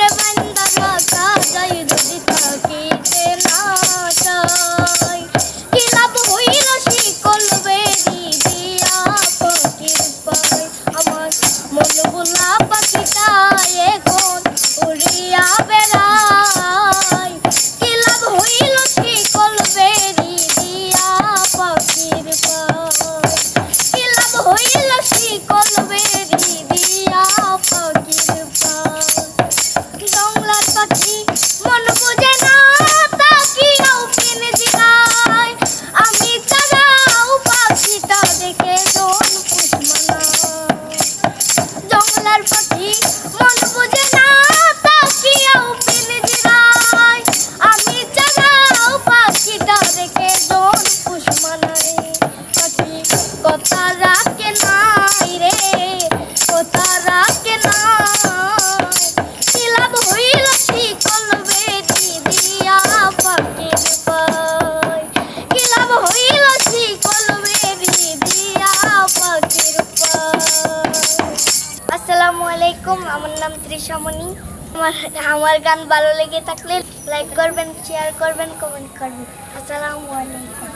Subrahmanya si. আলাইকুম, আমার নাম ত্রিশামণি আমার আমার গান ভালো লেগে থাকলে লাইক করবেন শেয়ার করবেন কমেন্ট করবেন। আসসালামু আলাইকুম।